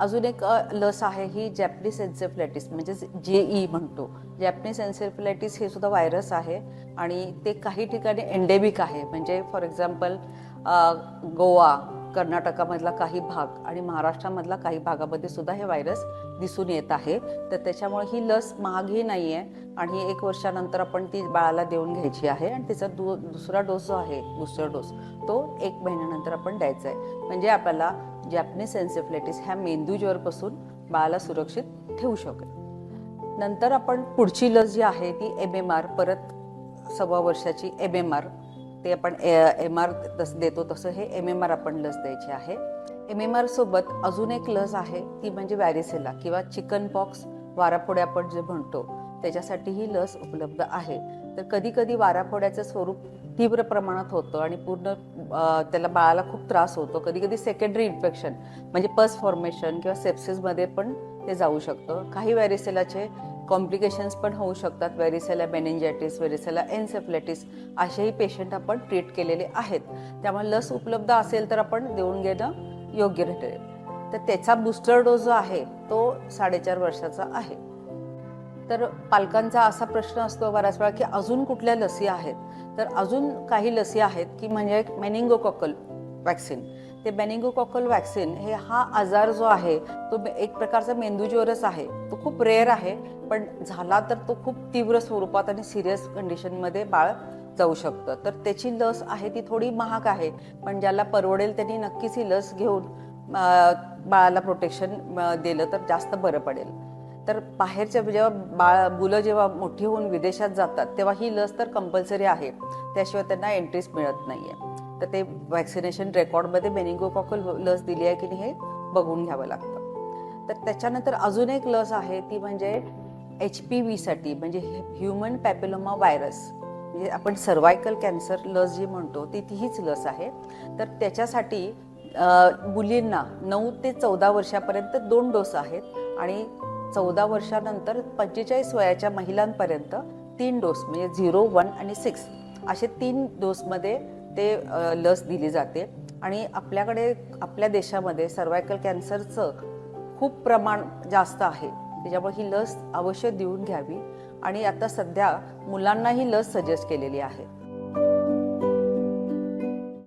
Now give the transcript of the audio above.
अजून एक लस आहे ही जॅपनीज एन्सेफ्लायटिस म्हणजे जे ई म्हणतो. जॅपनीज एन्सेफ्लायटिस हे सुद्धा व्हायरस आहे आणि ते काही ठिकाणी एंडेमिक आहे. म्हणजे फॉर एक्झाम्पल गोवा कर्नाटकामधला काही भाग आणि महाराष्ट्रामधला काही भागामध्ये सुद्धा हे व्हायरस दिसून येत आहे. तर त्याच्यामुळे ही लस महागही नाही आहे आणि एक वर्षानंतर आपण ती बाळाला देऊन घ्यायची आहे आणि तिचा दु दुसरा डोस जो आहे बुस्टर डोस तो एक महिन्यानंतर आपण द्यायचा आहे म्हणजे आपल्याला जॅपनीज एन्सेफ्लायटिस ह्या मेंदूज्वरपासून बाळाला सुरक्षित ठेवू शकेल. नंतर आपण पुढची लस जी आहे ती एम एम आर परत सव्वा वर्षाची एम एम आर ते आपण ए एम आर तस देतो तसं हे एम एम आर आपण लस द्यायची आहे. एम एम आरसोबत अजून एक लस आहे ती म्हणजे वॅरिसेला किंवा चिकन पॉक्स वारापुढे आपण जे म्हणतो त्याच्यासाठी ही लस उपलब्ध आहे. तर कधी कधी वाराफोड्याचं स्वरूप तीव्र प्रमाणात होतं आणि पूर्ण त्याला बाळाला खूप त्रास होतो. कधी कधी सेकंडरी इन्फेक्शन म्हणजे पस फॉर्मेशन किंवा सेप्सिसमध्ये पण ते जाऊ शकतं. काही व्हॅरिसेलाचे कॉम्प्लिकेशन्स पण होऊ शकतात. व्हॅरिसेला बेनिंजायटिस व्हॅरिसेला एन्सेफ्लायटिस असेही पेशंट आपण ट्रीट केलेले आहेत. त्यामुळे लस उपलब्ध असेल तर आपण देऊन घेणं योग्य ठरेल. तर त्याचा बूस्टर डोस जो आहे तो साडेचार वर्षाचा आहे. तर पालकांचा असा प्रश्न असतो बऱ्याच वेळा की अजून कुठल्या लसी आहेत? तर अजून काही लसी आहेत की म्हणजे मेनिंगोकॉकल वॅक्सिन ते मेनिंगोकॉकल वॅक्सिन हे हा आजार जो आहे तो एक प्रकारचा मेंदूज्वरच आहे. तो खूप रेअर आहे पण झाला तर तो खूप तीव्र स्वरूपात आणि सिरियस कंडिशनमध्ये बाळ जाऊ शकतं. तर त्याची लस आहे ती थोडी महाग आहे पण ज्याला परवडेल त्यांनी नक्कीच ही लस घेऊन बाळाला प्रोटेक्शन दिलं तर जास्त बरं पडेल. तर बाहेरच्या जेव्हा बाळ मुलं जेव्हा मोठी होऊन विदेशात जातात तेव्हा ही लस तर कंपल्सरी आहे. त्याशिवाय त्यांना एंट्रीच मिळत नाही आहे तर ते व्हॅक्सिनेशन रेकॉर्डमध्ये मेनिंगोकॉकल लस दिली आहे की नाही हे बघून घ्यावं लागतं. तर त्याच्यानंतर अजून एक लस आहे ती म्हणजे एच पी व्हीसाठी म्हणजे ह्युमन पॅपिलोमा व्हायरस म्हणजे आपण सर्वायकल कॅन्सर लस जी म्हणतो ती तीच लस आहे. तर त्याच्यासाठी मुलींना नऊ ते चौदा वर्षापर्यंत दोन डोस आहेत. आणि चौदा वर्षानंतर पंचेचाळीस वयाच्या महिलांपर्यंत तीन डोस म्हणजे झिरो वन आणि सिक्स असे तीन डोसमध्ये ते लस दिली जाते. आणि आपल्याकडे आपल्या देशामध्ये सर्वायकल कॅन्सरचं खूप प्रमाण जास्त आहे. त्याच्यामुळे ही लस अवश्य देऊन घ्यावी. आणि आता सध्या मुलांना ही लस सजेस्ट केलेली आहे.